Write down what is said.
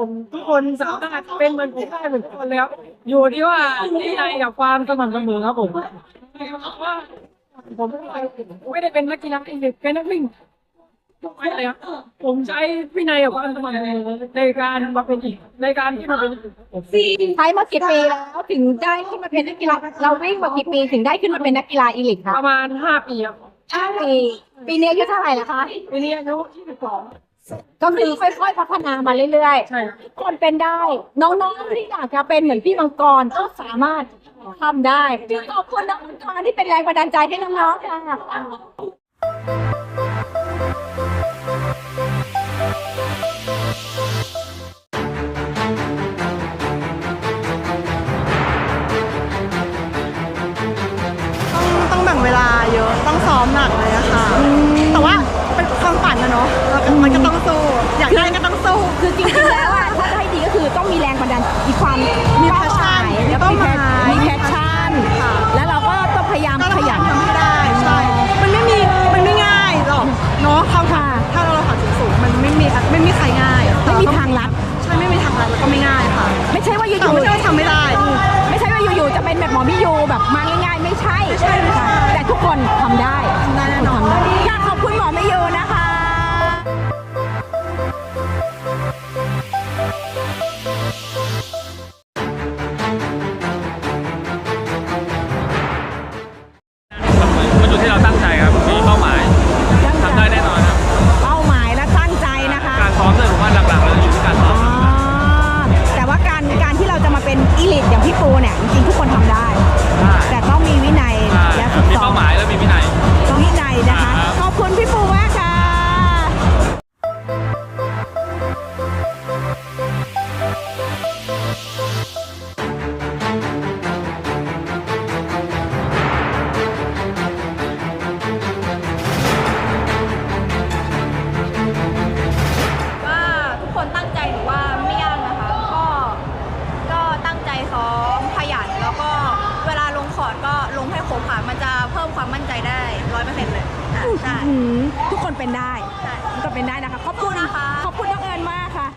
ไม่ยากครับผมทุกคนสามารถเป็นเหมือนผมได้เหมือนทุกคนเลยครับอยู่ที่ว่าที่ไหนกับความสม่ำเสมอครับผมว่าผมไม่ได้เป็นนักกีฬาเองเป็นนักวิ่งไม่เลยครับผมใช้วินัยกับความสม่ำเสมอในการมาเป็นอีกในการที่มาเป็นผมใช้มากี่ปีแล้วถึงได้ขึ้นมาเป็นนักกีฬาเราวิ่งมากี่ปีถึงได้ขึ้นมาเป็นนักกีฬาอีลิทคะประมาณห้าปีครับห้าปีปีนี้อายุเท่าไหร่ละคะปีนี้อายุที่สิบสอง ก็คือค่อยๆพัฒนามาเรื่อยใช่ครับๆ คนเป็นได้ น้องๆที่อยากจะเป็นเหมือนพี่มังกรก็สามารถทำได้ขอบคุณน้องมังกรที่เป็นแรงบันดาลใจให้น้องๆค่ะต้องต้องแบ่งเวลาเยอะ ต้องซ้อมหนักเลยอะค่ะ นนะเนาะแล้วก็มันก็ต้องสู้อยากได้ก็ต้องสู้ คือจริงๆแล้วอะถ้าจะให้ดีก็คือต้องมีแรงบันดาลมีความมี passion แล้วก็มีเป้าหมายมีแพชชั่นค่ะแล้วเราก็ต้องพยายามก็ขต้องยันทำให้ได้ใช่มันไม่มีมันไม่ง่ายหรอกเนาะความฝัค่ะนถ้าเราฝันสูงๆมันไม่มีไม่มีใครง่ายไม่มีทางลัดใช่ไม่มีทางลัดแล้วก็ไม่ง่ายค่ะ ไม่ใช่ว่าอยู่แต่ไม่ใช่ว่าทำไม่ได้ ไม่ใช่ว่าอยู่ๆจะเป็นแบบหมอมิยูแบบมาง่ายๆ ไม่ใช่ มันอ เลยอะใช่ อืมทุกคนเป็นได้ใช่ทุกคนเป็นได้นะคะขอบคุณนะคะขอบคุณน้องเอิญมากค่ะ